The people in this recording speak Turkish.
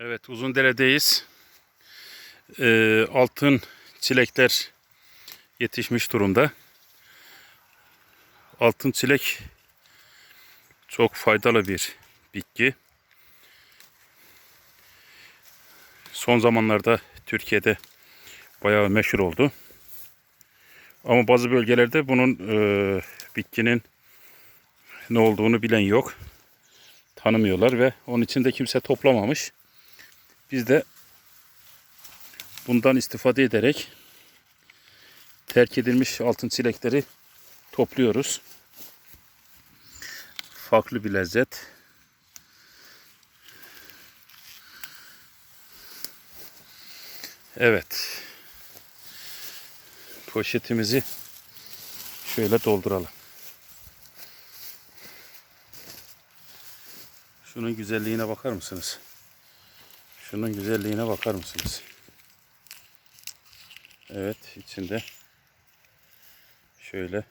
Evet Uzundere'deyiz. Ee, altın çilekler yetişmiş durumda. Altın çilek çok faydalı bir bitki. Son zamanlarda Türkiye'de bayağı meşhur oldu. Ama bazı bölgelerde bunun e, bitkinin ne olduğunu bilen yok. Tanımıyorlar ve onun için de kimse toplamamış. Biz de bundan istifade ederek terk edilmiş altın çilekleri topluyoruz. Farklı bir lezzet. Evet. Poşetimizi şöyle dolduralım. Şunun güzelliğine bakar mısınız? Şunun güzelliğine bakar mısınız? Evet içinde şöyle